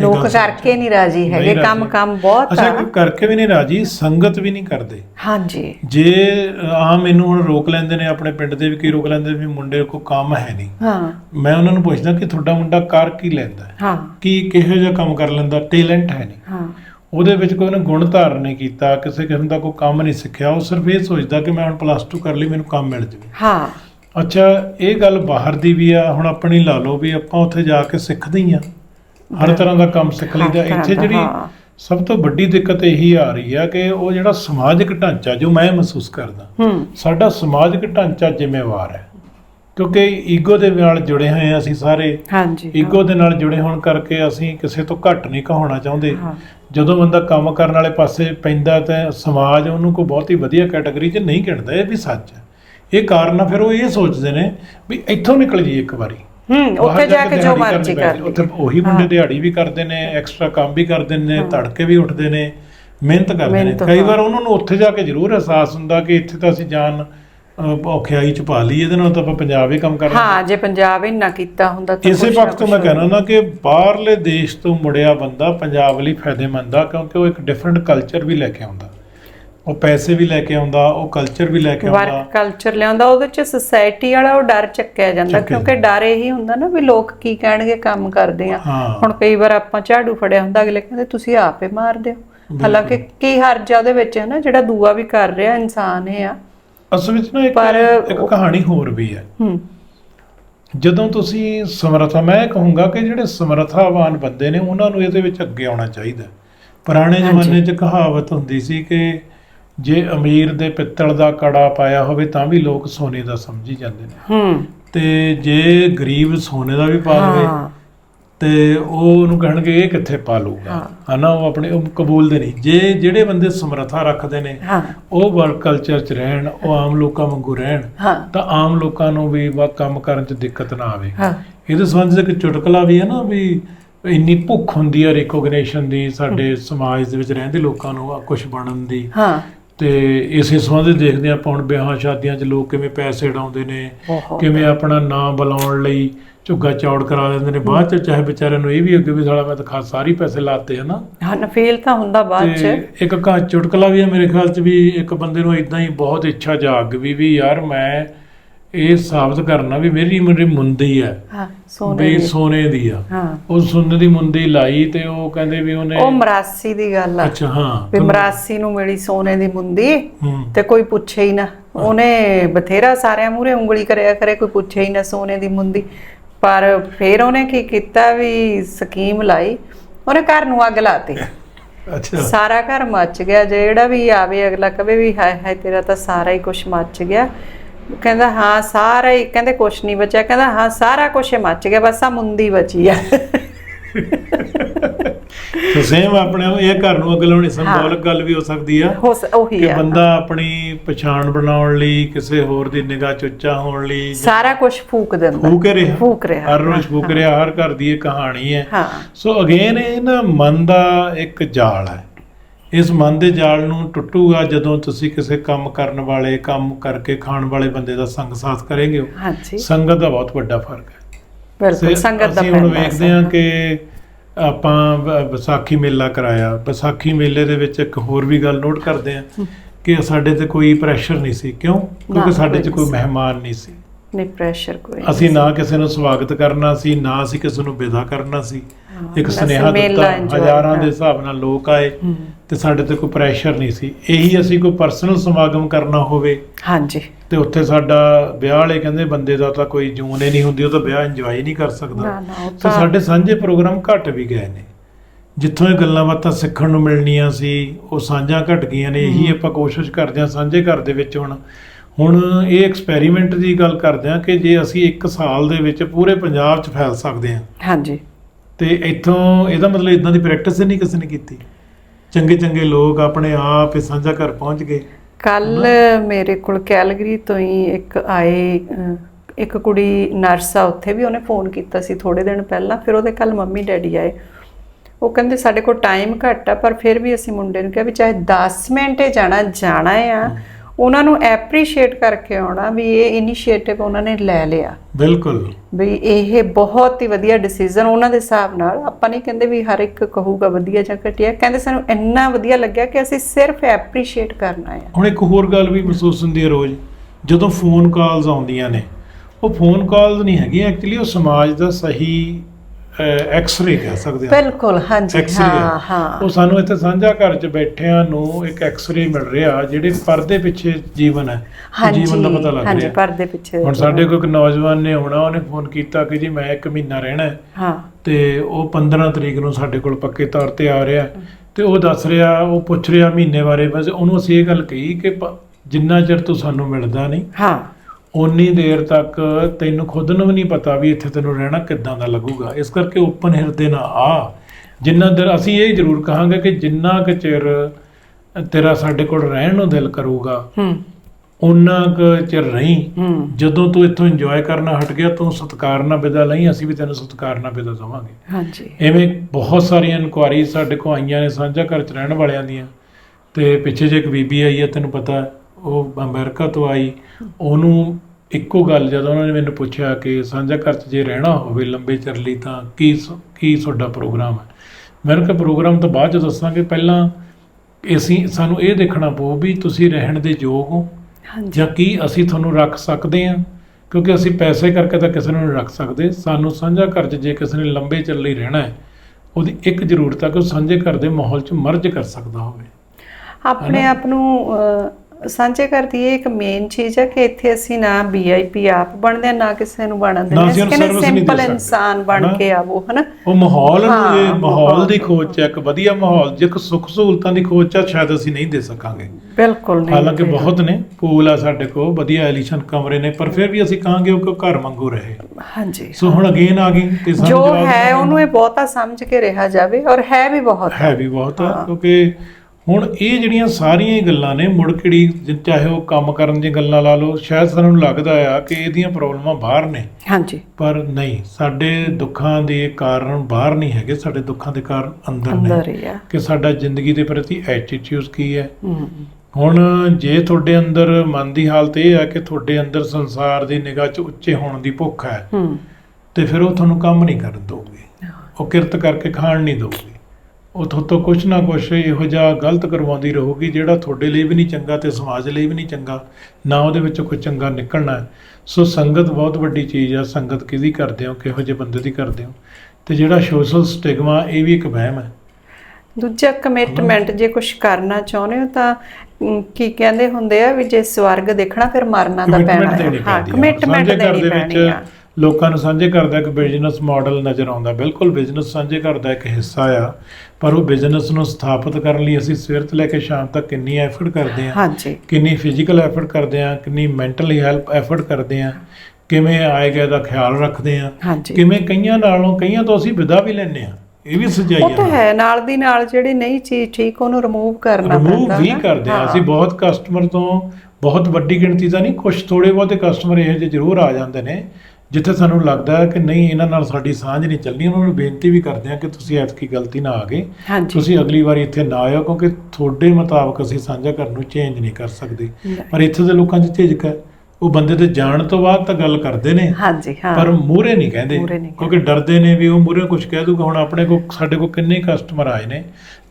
ਲੋਕ ਕਰਕੇ ਨਹੀਂ ਰਾਜੀ ਨਹੀਂ ਹੈਗੇ ਕੰਮ ਰਾਜੀ। ਕੰਮ ਬਹੁਤ ਅੱਛਾ ਆ। ਕੋਈ ਕਰਕੇ ਵੀ ਨਹੀਂ ਰਾਜੀ ਸੰਗਤ ਵੀ ਨਹੀਂ ਕਰਦੇ। ਹਾਂਜੀ। ਜੇ ਆ ਮੈਨੂੰ ਹੁਣ ਰੋਕ ਲੈਂਦੇ ਨੇ ਆਪਣੇ ਪਿੰਡ ਦੇ ਵੀ ਕੀ ਰੋਕ ਲੈਂਦੇ ਵੀ ਮੁੰਡੇ ਕੋ ਕੰਮ ਹੈ ਨਹੀਂ। ਹਾਂ। ਮੈਂ ਉਹਨਾਂ ਨੂੰ ਪੁੱਛਦਾ ਕਿ ਤੁਹਾਡਾ ਮੁੰਡਾ ਕਰ ਕੀ ਲੈਂਦਾ ਹੈ? ਹਾਂ। ਕੀ ਕਿਹੋ ਜਿਹਾ ਕੰਮ ਕਰ ਲੈਂਦਾ? ਟੈਲੈਂਟ ਹੈ ਨਹੀਂ। ਹਾਂ। ਉਹਦੇ ਵਿੱਚ ਕੋਈ ਉਹਨੇ ਗੁਣ ਧਾਰਨ ਨਹੀਂ ਕੀਤਾ ਕਿਸੇ ਕਿਸਮ ਦਾ ਕੋਈ ਕੰਮ ਨਹੀਂ ਸਿੱਖਿਆ। ਉਹ ਸਿਰਫ ਇਹ ਸੋਚਦਾ ਕਿ ਮੈਂ ਹੁਣ ਪਲੱਸ 2 ਕਰ ਲਈ ਮੈਨੂੰ ਕੰਮ ਮਿਲ ਜਾਵੇ। ਹਾਂ। ਅੱਛਾ ਇਹ ਗੱਲ ਬਾਹਰ ਦੀ ਵੀ ਆ ਹੁਣ ਆਪਣੀ ਲਾ ਲਓ ਵੀ ਆਪਾਂ ਉੱਥੇ ਜਾ ਕੇ ਸਿੱਖਦੇ ਹੀ ਆ। ਹਰ ਤਰ੍ਹਾਂ ਦਾ ਕੰਮ ਸਿੱਖ ਲਈਦਾ। ਇੱਥੇ ਜਿਹੜੀ। ਸਭ ਤੋਂ ਵੱਡੀ ਦਿੱਕਤ ਇਹੀ ਆ ਰਹੀ ਆ ਕਿ ਉਹ ਜਿਹੜਾ ਸਮਾਜਿਕ ਢਾਂਚਾ ਜੋ ਮੈਂ ਮਹਿਸੂਸ ਕਰਦਾ ਸਾਡਾ ਸਮਾਜਿਕ ਢਾਂਚਾ ਜ਼ਿੰਮੇਵਾਰ ਹੈ। ਕਿਉਂਕਿ ਈਗੋ ਦੇ ਨਾਲ ਜੁੜੇ ਹੋਏ ਆ ਅਸੀਂ ਸਾਰੇ। ਹਾਂਜੀ ਈਗੋ ਦੇ ਨਾਲ ਜੁੜੇ ਹੋਣ ਕਰਕੇ ਅਸੀਂ ਕਿਸੇ ਤੋਂ ਘੱਟ ਨਹੀਂ ਕਹਾਉਣਾ ਚਾਹੁੰਦੇ। ਜਦੋਂ ਬੰਦਾ ਕੰਮ ਕਰਨ ਵਾਲੇ ਪਾਸੇ ਪੈਂਦਾ ਤਾਂ ਸਮਾਜ ਉਹਨੂੰ ਕੋਈ ਬਹੁਤੀ ਵਧੀਆ ਕੈਟਾਗਰੀ 'ਚ ਨਹੀਂ ਗਿਣਦਾ ਇਹ ਵੀ ਸੱਚ ਹੈ। ਇਹ ਕਾਰਨ ਆ ਫਿਰ ਉਹ ਇਹ ਸੋਚਦੇ ਨੇ ਵੀ ਇੱਥੋਂ ਨਿਕਲ ਜੀ ਇੱਕ ਵਾਰੀ ਹੂੰ ਉੱਥੇ ਜਾ ਕੇ ਜੋ ਮਰਜ਼ੀ ਕਰਨੀ ਕਰ। ਉੱਥੇ ਉਹੀ ਮੁੰਡੇ ਹਾਂ। ਦਿਹਾੜੀ ਵੀ ਕਰਦੇ ਨੇ ਐਕਸਟਰਾ ਕੰਮ ਵੀ ਕਰਦੇ ਨੇ ਹਾਂ। ਤੜਕੇ ਵੀ ਉੱਠਦੇ ਨੇ ਮਿਹਨਤ ਕਰਦੇ ਨੇ ਕਈ ਹਾਂ। ਵਾਰ ਉਹਨਾਂ ਨੂੰ ਉੱਥੇ ਜਾ ਕੇ ਜ਼ਰੂਰ ਅਹਿਸਾਸ ਹੁੰਦਾ ਕਿ ਇੱਥੇ ਤਾਂ ਅਸੀਂ ਜਾਨ ਔਖਿਆਈ ਚ ਪਾ ਲਈ ਇਹਦੇ ਨਾਲ ਤਾਂ ਆਪਾਂ ਪੰਜਾਬ ਹੀ ਕੰਮ ਕਰ ਲੈਂਦੇ ਹਾਂ ਜੇ ਪੰਜਾਬ ਇੰਨਾ ਕੀਤਾ ਹੁੰਦਾ ਤਾਂ ਇਸੇ ਕੁਛ ਨਾ ਪੱਖ ਤੋਂ ਕੁਛ ਮੈਂ ਕਹਿਣਾ ਨਾ ਕਿ ਬਾਹਰਲੇ ਦੇਸ਼ ਤੋਂ ਮੁੜਿਆ ਬੰਦਾ ਪੰਜਾਬ ਲਈ ਫਾਇਦੇਮੰਦ ਆ ਕਿਉਂਕਿ ਉਹ ਇੱਕ ਡਿਫਰੈਂਟ ਕਲਚਰ ਵੀ ਲੈ ਕੇ ਆਉਂਦਾ ਉਹ ਪੈਸੇ ਵੀ ਲੈ ਕੇ ਆਉਂਦਾ ਉਹ ਕਲਚਰ ਵੀ ਲੈ ਕੇ ਆਉਂਦਾ। ਵਰਕ ਕਲਚਰ ਲਿਆਉਂਦਾ ਉਹਦੇ ਚ ਸੋਸਾਇਟੀ ਵਾਲਾ ਉਹ ਡਰ ਚੱਕਿਆ ਜਾਂਦਾ ਚੱਕਿਆ ਕਿਉਂਕਿ ਡਰ ਇਹੀ ਹੁੰਦਾ ਨਾ ਵੀ ਲੋਕ ਕੀ ਕਹਿਣਗੇ ਕੰਮ ਕਰਦੇ ਆ। ਹਾਂ। ਹੁਣ ਕਈ ਵਾਰ ਆਪਾਂ ਝਾੜੂ ਫੜਿਆ ਹੁੰਦਾ ਅਗਲੇ ਕਹਿੰਦੇ ਤੁਸੀਂ ਆਪੇ ਮਾਰ ਦਿਓ। ਹਾਲਾਂਕਿ ਕੀ ਹਰਜ ਉਹਦੇ ਵਿੱਚ ਹੈ ਨਾ ਜਿਹੜਾ ਦੂਆ ਵੀ ਕਰ ਰਿਹਾ ਇਨਸਾਨ ਇਹ ਆ। ਅਸਲ ਵਿੱਚ ਨਾ ਇੱਕ ਪਰ- ਇੱਕ ਕਹਾਣੀ ਹੋਰ ਵੀ ਹੈ। ਹੂੰ। ਜਦੋਂ ਤੁਸੀਂ ਸਮਰੱਥਾ ਮੈਂ ਇਹ ਕਹੂੰਗਾ ਕਿ ਜਿਹੜੇ ਸਮਰੱਥਾਵਾਨ ਬੰਦੇ ਨੇ ਉਹਨਾਂ ਨੂੰ ਇਹਦੇ ਵਿੱਚ ਅੱਗੇ ਆਉਣਾ ਚਾਹੀਦਾ। ਪੁਰਾਣੇ। ਜ਼ਮਾਨੇ 'ਚ ਕਹਾਵਤ ਹੁੰਦੀ ਸੀ ਕਿ ਜੇ ਅਮੀਰ ਦੇ ਪਿੱਤਲ ਦਾ ਕੜਾ ਪਾਇਆ ਹੋਵੇ ਤਾਂ ਵੀ ਲੋਕ ਸੋਨੇ ਦਾ ਸਮਝੀ ਜਾਂਦੇ ਨੇ। ਹੂੰ। ਤੇ ਜੇ ਗਰੀਬ ਸੋਨੇ ਦਾ ਵੀ ਪਾ ਲਵੇ ਤੇ ਉਹ ਉਹਨੂੰ ਕਹਿਣਗੇ ਇਹ ਕਿੱਥੇ ਪਾ ਲੂਗਾ। ਹਨਾ ਉਹ ਆਪਣੇ ਉਹ ਕਬੂਲਦੇ ਨਹੀਂ। ਜੇ ਜਿਹੜੇ ਬੰਦੇ ਸਮਰੱਥਾ ਰੱਖਦੇ ਨੇ ਉਹ ਵਰਕ ਕਲਚਰ 'ਚ ਰਹਿਣ ਉਹ ਆਮ ਲੋਕਾਂ ਵਾਂਗੂ ਰਹਿਣ ਤਾਂ ਆਮ ਲੋਕਾਂ ਨੂੰ ਵੀ ਵਾ ਕੰਮ ਕਰਨ 'ਚ ਦਿੱਕਤ ਨਾ ਆਵੇ। ਇਹਦੇ ਸੰਬੰਧ 'ਚ ਇੱਕ ਚੁਟਕਲਾ ਵੀ ਹੈ ਨਾ ਵੀ ਇੰਨੀ ਭੁੱਖ ਹੁੰਦੀ ਹੈ ਰੈਕੋਗਨੀਸ਼ਨ ਦੀ ਸਾਡੇ ਸਮਾਜ ਦੇ ਵਿੱਚ ਰਹਿੰਦੇ ਲੋਕਾਂ ਨੂੰ ਕੁਝ ਬਣਨ ਦੀ। ਹਾਂ। ਤੇ ਇਸੇ ਸੰਬੰਧ ਦੇਖਦੇ ਆਪਾਂ ਹੁਣ ਵਿਆਹਾਂ ਸ਼ਾਦੀਆਂ 'ਚ ਲੋਕ ਕਿਵੇਂ ਪੈਸੇ ਉਡਾਉਂਦੇ ਨੇ ਕਿਵੇਂ ਆਪਣਾ ਨਾਂ ਬੁਲਾਉਣ ਲਈ ਝੁੱਗਾ ਚੌੜ ਕਰਾ ਦਿੰਦੇ ਨੇ। ਬਾਅਦ ਚ ਚਾਹੇ ਵਿਚਾਰਿਆਂ ਨੂੰ ਇਹ ਵੀ ਅੱਗੇ ਵੀ ਸਾਲਾ ਮੈਂ ਤਾਂ ਖਾਸ ਸਾਰੀ ਪੈਸੇ ਲਾਤੇ ਹਨਾ ਹਾਂ ਫੀਲ ਤਾਂ ਹੁੰਦਾ ਬਾਅਦ ਚ। ਇੱਕ ਕਾ ਚੁਟਕਲਾ ਵੀ ਹੈ ਮੇਰੇ ਖਿਆਲ ਚ ਵੀ ਇੱਕ ਬੰਦੇ ਨੂੰ ਇਦਾਂ ਹੀ ਬਹੁਤ ਇੱਛਾ ਜਾਗ ਗਈ ਵੀ ਯਾਰ ਮੈਂ ਇਹ ਸਾਬਤ ਕਰਨਾ ਵੀ ਮੇਰੀ ਮੇਰੀ ਮੁੰਦੀ ਹੈ। ਹਾਂ ਸੋਨੇ ਵੀ ਦੀ। ਸੋਨੇ ਦੀ ਆ। ਹਾਂ। ਉਹ ਸੋਨੇ ਦੀ ਮੁੰਦੀ ਲਾਈ ਤੇ ਉਹ ਕਹਿੰਦੇ ਵੀ ਉਹਨੇ ਉਹ ਮਰਾਸੀ ਦੀ ਗੱਲ ਆ। ਅੱਛਾ ਹਾਂ। ਵੀ ਮਰਾਸੀ ਨੂੰ ਮਿਲੀ ਸੋਨੇ ਦੀ ਮੁੰਦੀ ਤੇ ਕੋਈ ਪੁੱਛੇ ਹੀ ਨਾ। ਉਹਨੇ ਬਥੇਰਾ ਸਾਰਿਆਂ ਮੂਰੇ ਉਂਗਲੀ ਕਰਿਆ ਕਰੇ ਕੋਈ ਪੁੱਛੇ ਹੀ ਨਾ ਸੋਨੇ ਦੀ ਮੁੰਦੀ। ਪਰ ਫਿਰ ਉਹਨੇ ਕੀ ਕੀਤਾ ਵੀ ਸਕੀਮ ਲਾਈ। ਉਹਨੇ ਘਰ ਨੂੰ ਅੱਗ ਲਾਤੀ। ਅੱਛਾ। ਸਾਰਾ ਘਰ ਮੱਚ ਗਿਆ। ਜਿਹੜਾ ਵੀ ਆਵੇ ਅਗਲਾ ਕਵੇ ਵੀ ਹਾਏ ਹਾਏ ਤੇਰਾ ਤਾਂ ਸਾਰਾ ਹੀ ਕੁਝ ਮੱਚ ਗਿਆ। ਕਹਿੰਦਾ ਹਾਂ ਸਾਰਾ ਹੀ ਕਹਿੰਦੇ ਕੁਝ ਨਹੀਂ ਬਚਿਆ। ਕਹਿੰਦਾ ਹਾਂ ਸਾਰਾ ਕੁਝ ਹੀ ਮੱਚ ਗਿਆ ਬਸ ਆ ਮੁੰਦੀ ਬਚੀ ਆ। ਤੇ ਸੇਮ ਆਪਣੇ ਇਹ ਘਰ ਨੂੰ ਅੱਗ ਲਾਉਣੀ ਸਿੰਬੋਲਿਕ ਗੱਲ ਵੀ ਹੋ ਸਕਦੀ ਆ ਹੋ ਸ- ਉਹੀ ਕਿ ਆ। ਬੰਦਾ ਆਪਣੀ ਪਛਾਣ ਬਣਾਉਣ ਲਈ ਕਿਸੇ ਹੋਰ ਦੀ ਨਿਗਾਹ ਚ ਉੱਚਾ ਹੋਣ ਲਈ ਸਾਰਾ ਕੁਝ ਫੂਕ ਦਿੰਦਾ। ਫੂਕ ਰਿਹਾ। ਫੂਕ ਰਿਹਾ ਹਰ ਰੋਜ਼ ਫੂਕ ਰਿਹਾ ਹਰ ਘਰ ਦੀ ਇਹ ਕਹਾਣੀ ਹੈ। ਹਾਂ। ਸੋ ਅਗੇਨ ਇਹ ਨਾ ਮਨ ਦਾ ਇੱਕ ਜਾਲ ਹੈ। ਇਸ ਮਨ ਦੇ ਜਾਲ ਨੂੰ ਟੁੱਟੂਗਾ ਜਦੋਂ ਤੁਸੀਂ ਕਿਸੇ ਕੰਮ ਕਰਨ ਵਾਲੇ ਕੰਮ ਕਰਕੇ ਖਾਣ ਵਾਲੇ ਬੰਦੇ ਦਾ ਸੰਗ ਸਾਥ ਕਰੇਗੇ ਹਾਂਜੀ। ਸੰਗਤ ਦਾ ਬਹੁਤ ਵੱਡਾ ਫ਼ਰਕ ਹੈ। ਬਿਲਕੁਲ ਸੰਗਤ ਦਾ ਅਸੀਂ ਹੁਣ ਵੇਖਦੇ ਹਾਂ ਕਿ ਆਪਾਂ ਵਿਸਾਖੀ ਮੇਲਾ ਕਰਾਇਆ। ਵਿਸਾਖੀ ਮੇਲੇ ਦੇ ਵਿੱਚ ਇੱਕ ਹੋਰ ਵੀ ਗੱਲ ਨੋਟ ਕਰਦੇ ਹਾਂ ਕਿ ਸਾਡੇ ਤੇ ਕੋਈ ਪ੍ਰੈਸ਼ਰ ਨਹੀਂ ਸੀ। ਕਿਉਂ? ਕਿਉਂਕਿ ਸਾਡੇ 'ਚ ਕੋਈ। ਮਹਿਮਾਨ ਨਹੀਂ ਸੀ। ਨਹੀਂ ਪ੍ਰੈਸ਼ਰ ਕੋਈ ਨਹੀਂ ਅਸੀਂ। ਨਾ ਕਿਸੇ ਨੂੰ ਸਵਾਗਤ ਕਰਨਾ ਸੀ ਨਾ ਅਸੀਂ ਕਿਸੇ ਨੂੰ ਵਿਦਾ ਕਰਨਾ ਸੀ ਹਾਂ, ਇੱਕ ਸੁਨੇਹਾ ਮੇਲਾ ਦਿੱਤਾ enjoy ਹਜ਼ਾਰਾਂ ਦੇ ਕਰਨਾ। ਹਿਸਾਬ ਨਾਲ ਲੋਕ ਆਏ ਹੂੰ, ਤੇ ਸਾਡੇ ਤੇ ਕੋਈ ਪ੍ਰੈਸ਼ਰ ਨਹੀਂ ਸੀ ਇਹੀ ਅਸੀਂ ਕੋਈ ਪਰਸਨਲ ਸਮਾਗਮ ਕਰਨਾ ਹੋਵੇ ਹਾਂਜੀ ਤੇ ਉੱਥੇ ਸਾਡਾ ਵਿਆਹ ਵਾਲੇ ਕਹਿੰਦੇ ਬੰਦੇ ਦਾ ਤਾਂ ਕੋਈ ਜੂਨ ਹੀ ਨਹੀਂ ਹੁੰਦੀ ਉਹ ਤਾਂ ਵਿਆਹ ਇੰਜੋਏ ਨਹੀਂ ਕਰ ਸਕਦਾ ਨਾ ਉਹ ਤਾਂ ਸਾਡੇ ਸਾਂਝੇ ਪ੍ਰੋਗਰਾਮ ਘਟ ਵੀ ਗਏ ਨੇ ਜਿੱਥੋਂ ਇਹ ਗੱਲਾਂ ਬਾਤਾਂ ਸਿੱਖਣ ਨੂੰ ਮਿਲਣੀਆਂ ਸੀ ਉਹ ਸਾਂਝਾਂ ਘਟ ਗਈਆਂ ਨੇ ਇਹੀ ਆਪਾਂ ਕੋਸ਼ਿਸ਼ ਕਰਦੇ ਹਾਂ ਸਾਂਝੇ ਘਰ ਦੇ ਵਿੱਚ ਹੁਣ ਹੁਣ ਇਹ ਐਕਸਪੈਰੀਮੈਂਟ ਦੀ ਗੱਲ ਕਰਦੇ ਹਾਂ ਕਿ ਜੇ ਅਸੀਂ ਇੱਕ ਸਾਲ ਦੇ ਵਿੱਚ ਪੂਰੇ ਪੰਜਾਬ 'ਚ ਫੈਲ ਸਕਦੇ ਹਾਂ। ਹਾਂਜੀ। ਤੇ ਇੱਥੋਂ ਇਹਦਾ ਮਤਲਬ ਇਦਾਂ ਦੀ ਪ੍ਰੈਕਟਿਸ ਹੀ ਨਹੀਂ ਕਿਸੇ ਨੇ ਕੀਤੀ। ਚੰਗੇ ਚੰਗੇ ਲੋਕ ਆਪਣੇ ਆਪ ਇਹ ਸਾਂਝਾ ਘਰ ਪਹੁੰਚ ਗਏ। ਕੱਲ ਮੇਰੇ ਕੋਲ ਕੈਲਗਰੀ ਤੋਂ ਹੀ ਇੱਕ ਆਏ ਇੱਕ ਕੁੜੀ ਨਰਸ ਆ ਉੱਥੇ ਵੀ ਉਹਨੇ ਫੋਨ ਕੀਤਾ ਸੀ ਥੋੜੇ ਦਿਨ ਪਹਿਲਾਂ ਫਿਰ ਉਹਦੇ ਕੱਲ ਮੰਮੀ ਡੈਡੀ ਆਏ। ਉਹ ਕਹਿੰਦੇ ਸਾਡੇ ਕੋਲ ਟਾਈਮ ਘੱਟ ਆ ਪਰ ਫਿਰ ਵੀ ਅਸੀਂ ਮੁੰਡੇ ਨੂੰ ਕਿਹਾ ਵੀ ਚਾਹੇ 10 ਮਿੰਟੇ ਜਾਣਾ ਜਾਣਾ ਆ। ਉਹਨਾਂ ਨੂੰ ਐਪਰੀਸ਼ੀਏਟ ਕਰਕੇ ਆਉਣਾ ਵੀ ਇਹ ਇਨੀਸ਼ੀਏਟਿਵ ਉਹਨਾਂ ਨੇ ਲੈ ਲਿਆ। ਬਿਲਕੁਲ। ਵੀ ਇਹ ਬਹੁਤ ਹੀ ਵਧੀਆ ਡਿਸੀਜਨ ਉਹਨਾਂ ਦੇ ਹਿਸਾਬ ਨਾਲ ਆਪਾਂ ਨਹੀਂ ਕਹਿੰਦੇ ਵੀ ਹਰ ਇੱਕ ਕਹੂਗਾ ਵਧੀਆ ਜਾਂ ਘਟੀਆ ਕਹਿੰਦੇ ਸਾਨੂੰ ਇੰਨਾ ਵਧੀਆ ਲੱਗਿਆ ਕਿ ਅਸੀਂ ਸਿਰਫ ਐਪਰੀਸ਼ੀਏਟ ਕਰਨਾ ਹੈ। ਹੁਣ ਇੱਕ ਹੋਰ ਗੱਲ ਵੀ ਮਹਿਸੂਸ ਹੁੰਦੀ ਹੈ ਰੋਜ਼ ਜਦੋਂ ਫੋਨ ਕਾਲਸ ਆਉਂਦੀਆਂ ਨੇ ਉਹ ਫੋਨ ਕਾਲਸ ਨਹੀਂ ਹੈਗੀਆਂ ਐਕਚੁਅਲੀ ਉਹ ਸਮਾਜ ਦਾ ਸਹੀ ਐਕਸ-ਰੇ ਕਹਿ ਸਕਦੇ ਹਾਂ। ਬਿਲਕੁਲ ਹਾਂਜੀ ਹਾਂ ਹੈ। ਉਹ ਸਾਨੂੰ ਇੱਥੇ ਸਾਂਝਾ ਘਰ 'ਚ ਬੈਠਿਆਂ ਨੂੰ ਇੱਕ ਐਕਸ-ਰੇ ਮਿਲ ਰਿਹਾ ਜਿਹੜੇ ਪਰਦੇ ਪਿੱਛੇ ਜੀਵਨ ਹੈ। ਹਾਂਜੀ ਜੀਵਨ ਦਾ ਪਤਾ ਲੱਗ ਹਾਂਜੀ ਰਿਹਾ। ਪਰਦੇ ਪਿੱਛੇ ਹੁਣ ਸਾਡੇ ਇੱਕ ਨੌਜਵਾਨ ਨੇ ਆਉਣਾ ਉਹਨੇ ਫੋਨ ਕੀਤਾ ਕਿ ਜੀ ਮੈਂ ਇੱਕ ਮਹੀਨਾ ਰਹਿਣਾ ਹੈ। ਤੇ ਉਹ 15 ਤਰੀਕ ਨੂੰ ਸਾਡੇ ਕੋਲ ਪੱਕੇ ਤੌਰ ਤੇ ਆ ਰਿਹਾ। ਤੇ ਉਹ ਦੱਸ ਰਿਹਾ ਉਹ ਪੁੱਛ ਰਿਹਾ ਮਹੀਨੇ ਬਾਰੇ ਬਸ ਉਹਨੂੰ ਅਸੀਂ ਇਹ ਗੱਲ ਕਹੀ ਕਿ ਜਿੰਨਾ ਚਿਰ ਤੂੰ ਸਾਨੂੰ ਮਿਲਦਾ ਨਹੀਂ ਹਾਂ। ਓਨੀ ਦੇਰ ਤੱਕ ਤੈਨੂੰ ਖੁਦ ਨੂੰ ਵੀ ਨਹੀਂ ਪਤਾ ਵੀ ਇੱਥੇ ਤੈਨੂੰ ਰਹਿਣਾ ਕਿੱਦਾਂ ਦਾ ਲੱਗੂਗਾ। ਇਸ ਕਰਕੇ ਓਪਨ ਹਿਰਦੇ ਨਾਲ ਆ। ਜਿੰਨਾ ਦੇਰ ਅਸੀਂ ਇਹ ਜ਼ਰੂਰ ਕਹਾਂਗੇ ਕਿ ਜਿੰਨਾ ਕੁ ਚਿਰ ਤੇਰਾ ਸਾਡੇ ਕੋਲ ਰਹਿਣ ਨੂੰ ਦਿਲ ਕਰੂਗਾ ਹੂੰ। ਓਨਾ ਕੁ ਚਿਰ ਰਹੀਂ। ਜਦੋਂ ਤੂੰ ਇੱਥੋਂ ਇੰਜੋਏ ਕਰਨਾ ਹਟ ਗਿਆ ਤੂੰ ਸਤਿਕਾਰ ਨਾਲ ਵਿਦਾ ਲਈ ਅਸੀਂ ਵੀ ਤੈਨੂੰ ਸਤਿਕਾਰ ਨਾਲ ਵਿਦਾ ਦੇਵਾਂਗੇ। ਹਾਂਜੀ। ਐਵੇਂ ਬਹੁਤ ਸਾਰੀਆਂ ਇਨਕੁਆਰੀ ਸਾਡੇ ਕੋਲ ਆਈਆਂ ਨੇ ਸਾਂਝਾ ਘਰ ਚ ਰਹਿਣ ਵਾਲਿਆਂ ਦੀਆਂ। ਤੇ ਪਿੱਛੇ ਜੇ ਇੱਕ ਬੀਬੀ ਆਈ ਹੈ ਤੈਨੂੰ ਪਤਾ ਉਹ ਅਮਰੀਕਾ ਤੋਂ ਆਈ ਉਹਨੂੰ ਇੱਕੋ ਗੱਲ ਜਦੋਂ ਉਹਨਾਂ ਨੇ ਮੈਨੂੰ ਪੁੱਛਿਆ ਕਿ ਸਾਂਝਾ ਘਰ ਚ ਜੇ ਰਹਿਣਾ ਹੋਵੇ ਲੰਬੇ ਚਿਰ ਲਈ ਤਾਂ ਕੀ ਕੀ ਤੁਹਾਡਾ ਪ੍ਰੋਗਰਾਮ ਹੈ? ਮੈਂ ਕਿਹਾ ਪ੍ਰੋਗਰਾਮ ਤਾਂ ਬਾਅਦ ਚ ਦੱਸਾਂਗੇ ਪਹਿਲਾਂ ਅਸੀਂ ਸਾਨੂੰ ਇਹ ਦੇਖਣਾ ਪਊ ਵੀ ਤੁਸੀਂ ਰਹਿਣ ਦੇ ਯੋਗ ਹੋ ਜਾਂ ਕੀ ਅਸੀਂ ਤੁਹਾਨੂੰ ਰੱਖ ਸਕਦੇ ਹਾਂ? ਕਿਉਂਕਿ ਅਸੀਂ ਪੈਸੇ ਕਰਕੇ ਤਾਂ ਕਿਸੇ ਨੂੰ ਰੱਖ ਸਕਦੇ। ਸਾਨੂੰ ਸਾਂਝਾ ਘਰ 'ਚ ਜੇ ਕਿਸੇ ਨੇ ਲੰਬੇ ਚਿਰ ਲਈ ਰਹਿਣਾ ਹੈ ਉਹਦੀ ਇੱਕ ਜ਼ਰੂਰਤ ਹੈ ਕਿ ਉਹ ਸਾਂਝੇ ਘਰ ਦੇ ਮਾਹੌਲ 'ਚ ਮਰਜ ਕਰ ਸਕਦਾ ਹੋਵੇ। ਆਪਣੇ? ਆਪ ਨੂੰ ਸਾਂਝੇ ਘਰ ਦੀ ਇਹ ਇੱਕ ਮੇਨ ਚੀਜ਼ ਹੈ ਕਿ ਇੱਥੇ ਅਸੀਂ ਨਾ ਵੀਆਈਪੀ ਆਪ ਬਣਦੇ ਨਾ ਕਿਸੇ ਨੂੰ ਬਣਨ ਦਿੰਦੇ ਅਸੀਂ ਕਹਿੰਦੇ ਸਿੰਪਲ। ਇਨਸਾਨ ਬਣ? ਕੇ ਆਵੋ ਹਨਾ ਉਹ ਮਾਹੌਲ ਨੂੰ ਹਾਂ, ਮਾਹੌਲ ਦੀ ਖੋਜ ਚ ਇੱਕ ਵਧੀਆ ਮਾਹੌਲ ਜੇ ਇੱਕ ਸੁੱਖ ਸਹੂਲਤਾਂ ਦੀ ਖੋਜ ਆ, ਸ਼ਾਇਦ ਅਸੀਂ ਨਹੀਂ ਦੇ ਸਕਾਂਗੇ ਬਿਲਕੁਲ ਨਹੀਂ ਹਾਲਾਂਕਿ। ਬਹੁਤ ਨੇ ਪੂਲ ਆ ਸਾਡੇ ਕੋਲ ਵਧੀਆ ਐਲੀਸ਼ਨ ਕਮਰੇ ਨੇ ਪਰ ਫਿਰ ਵੀ ਅਸੀਂ ਕਹਾਂਗੇ ਉਹ ਘਰ ਵਾਂਗੂ ਰਹੇ ਹਾਂਜੀ ਸੋ ਹੁਣ ਅਗੇਨ ਆ ਗਈ ਤੇ ਸਾਨੂੰ ਜੋ ਹੈ ਉਹਨੂੰ ਇਹ ਬਹੁਤਾ ਸਮਝ ਕੇ ਰਿਹਾ ਜਾਵੇ ਔਰ ਹੈ ਵੀ ਬਹੁਤ ਹੈ ਵੀ ਬਹੁਤ ਹਾਂ। ਕਿਉਂਕਿ ਹੁਣ ਇਹ ਜਿਹੜੀਆਂ ਸਾਰੀਆਂ ਗੱਲਾਂ ਨੇ ਮੁੜ ਕਿੜੀ ਚਾਹੇ ਉਹ ਕੰਮ ਕਰਨ ਦੀਆਂ ਗੱਲਾਂ ਲਾ ਲਓ ਸ਼ਾਇਦ ਸਾਨੂੰ ਲੱਗਦਾ ਆ ਕਿ ਇਹਦੀਆਂ ਪ੍ਰੋਬਲਮਾਂ ਬਾਹਰ ਨੇ। ਹਾਂਜੀ। ਪਰ ਨਹੀਂ ਸਾਡੇ ਦੁੱਖਾਂ ਦੇ ਕਾਰਨ ਬਾਹਰ ਨਹੀਂ ਹੈਗੇ ਸਾਡੇ ਦੁੱਖਾਂ ਦੇ ਕਾਰਨ ਅੰਦਰ ਅੰਦਰ ਨੇ ਹੀ ਆ। ਕਿ ਸਾਡਾ ਜ਼ਿੰਦਗੀ ਦੇ ਪ੍ਰਤੀ ਐਟੀਟਿਊਡ ਕੀ ਹੈ? ਹੁਣ ਜੇ ਤੁਹਾਡੇ ਅੰਦਰ ਮਨ ਦੀ ਹਾਲਤ ਇਹ ਹੈ ਕਿ ਤੁਹਾਡੇ ਅੰਦਰ ਸੰਸਾਰ ਦੀ ਨਿਗਾਹ 'ਚ ਉੱਚੇ ਹੋਣ ਦੀ ਭੁੱਖ ਹੈ ਤੇ ਫਿਰ ਉਹ ਤੁਹਾਨੂੰ ਕੰਮ ਨਹੀਂ ਕਰਨ ਦਊਗੀ ਉਹ ਕਿਰਤ ਕਰਕੇ ਖਾਣ ਨਹੀਂ ਦਊਗੀ ਉਹ ਤੁਹਾਤੋਂ ਕੁਛ ਨਾ ਕੁਛ ਇਹੋ ਜਿਹਾ ਗਲਤ ਕਰਵਾਉਂਦੀ ਰਹੂਗੀ ਜਿਹੜਾ ਤੁਹਾਡੇ ਲਈ ਵੀ ਨਹੀਂ ਚੰਗਾ ਤੇ ਸਮਾਜ ਲਈ ਵੀ ਨਹੀਂ ਚੰਗਾ ਨਾ ਉਹਦੇ ਵਿੱਚੋਂ ਕੋਈ ਚੰਗਾ ਨਿਕਲਣਾ। ਸੋ ਸੰਗਤ ਬਹੁਤ ਵੱਡੀ ਚੀਜ਼ ਆ ਸੰਗਤ ਕਿਹਦੀ ਕਰਦੇ ਹੋ ਕਿਹੋ ਜਿਹੇ ਬੰਦੇ ਦੀ ਕਰਦੇ ਹੋ ਤੇ ਜਿਹੜਾ ਸੋਸ਼ਲ ਸਟਿਗਮਾ ਇਹ ਵੀ ਇੱਕ ਵਹਿਮ ਹੈ ਦੂਜਾ ਕਮਿਟਮੈਂਟ ਜੇ ਕੁਝ ਕਰਨਾ ਚਾਹੁੰਦੇ ਹੋ ਤਾਂ ਕੀ ਕਹਿੰਦੇ ਹੁੰਦੇ ਆ ਵੀ ਜੇ ਸਵਰਗ ਦੇਖਣਾ ਫਿਰ ਮਰਨਾ ਤਾਂ ਪੈਣਾ ਹੈ। ਕਮਿਟਮੈਂਟ ਦੇਣੀ ਦੇ ਪੈਣੀ ਆ ਵਿੱਚ ਲੋਕਾਂ ਨੂੰ ਸਾਂਝੇ ਘਰ ਦਾ ਇੱਕ ਬਿਜ਼ਨਸ ਮਾਡਲ ਨਜ਼ਰ ਆਉਂਦਾ। ਬਿਲਕੁਲ ਬਿਜ਼ਨਸ ਸਾਂਝੇ ਘਰ ਦਾ ਇੱਕ ਹਿੱਸਾ ਆ ਪਰ ਉਹ ਬਿਜ਼ਨਸ ਨੂੰ ਸਥਾਪਿਤ ਕਰਨ ਲਈ ਅਸੀਂ ਸਵੇਰ ਤੋਂ ਲੈ ਕੇ ਸ਼ਾਮ ਤੱਕ ਕਿੰਨੀ ਐਫਰਟ ਕਰਦੇ ਹਾਂਜੀ। ਕਿੰਨੀ ਫਿਜ਼ੀਕਲ ਐਫਰਟ ਕਰਦੇ ਹਾਂ ਕਿੰਨੀ ਮੈਂਟਲੀ ਹੈਲਪ ਐਫਰਟ ਕਰਦੇ ਹਾਂ ਕਿਵੇਂ ਆਏ ਗਏ ਦਾ ਖਿਆਲ ਰੱਖਦੇ ਹਾਂਜੀ। ਕਿਵੇਂ ਕਈਆਂ ਨਾਲੋਂ ਕਈਆਂ ਤੋਂ ਅਸੀਂ ਵਿਦਾ ਵੀ ਲੈਂਦੇ ਹਾਂ। ਇਹ ਵੀ ਸਜਾਈ ਉਹ ਤਾਂ ਹੈ ਨਾਲ ਦੀ ਨਾਲ ਜਿਹੜੀ ਨਹੀਂ ਚੀਜ਼ ਠੀਕ ਉਹਨੂੰ ਰਿਮੂਵ ਕਰਨਾ ਰਿਮੂਵ ਪੈਂਦਾ ਵੀ ਨਾ। ਕਰਦੇ ਹਾਂ। ਅਸੀਂ ਬਹੁਤ ਕਸਟਮਰ ਤੋਂ ਬਹੁਤ ਵੱਡੀ ਗਿਣਤੀ ਦਾ ਨਹੀਂ ਕੁਝ ਥੋੜੇ ਬਹੁਤੇ ਕਸਟਮਰ ਇਹੋ ਜਿਹੇ ਜ਼ਰੂਰ ਆ ਜਾਂਦੇ ਨੇ ਜਿੱਥੇ ਸਾਨੂੰ ਲੱਗਦਾ ਹੈ ਕਿ ਨਹੀਂ ਇਹਨਾਂ ਨਾਲ ਸਾਡੀ ਸਾਂਝ ਨਹੀਂ ਚੱਲਣੀ ਉਹਨਾਂ ਨੂੰ ਬੇਨਤੀ ਵੀ ਕਰਦੇ ਹਾਂ ਕਿ ਤੁਸੀਂ ਐਤਕੀ ਗਲਤੀ ਨਾ ਆ ਗਏ ਤੁਸੀਂ ਅਗਲੀ ਵਾਰੀ ਇੱਥੇ ਨਾ ਆਇਓ ਕਿਉਂਕਿ ਤੁਹਾਡੇ ਮੁਤਾਬਕ ਅਸੀਂ ਸਾਂਝਾ ਕਰਨ ਨੂੰ ਚੇਂਜ ਨਹੀਂ ਕਰ ਸਕਦੇ। ਪਰ ਇੱਥੇ ਦੇ ਲੋਕਾਂ 'ਚ ਝਿਜਕ ਹੈ। ਉਹ ਬੰਦੇ ਦੇ ਜਾਣ ਤੋਂ ਬਾਅਦ ਤਾਂ ਗੱਲ ਕਰਦੇ ਨੇ ਹਾਂਜੀ ਹਾਂ। ਪਰ ਮੂਹਰੇ ਨਹੀਂ ਕਹਿੰਦੇ ਕਿਉਂਕਿ ਡਰਦੇ ਨੇ ਵੀ ਉਹ ਮੂਹਰੇ ਕੁਝ ਕਹਿ ਦੂਗਾ। ਹੁਣ ਆਪਣੇ ਕੋ ਸਾਡੇ ਕੋ ਕਿੰਨੇ ਕਸਟਮਰ ਆਏ ਨੇ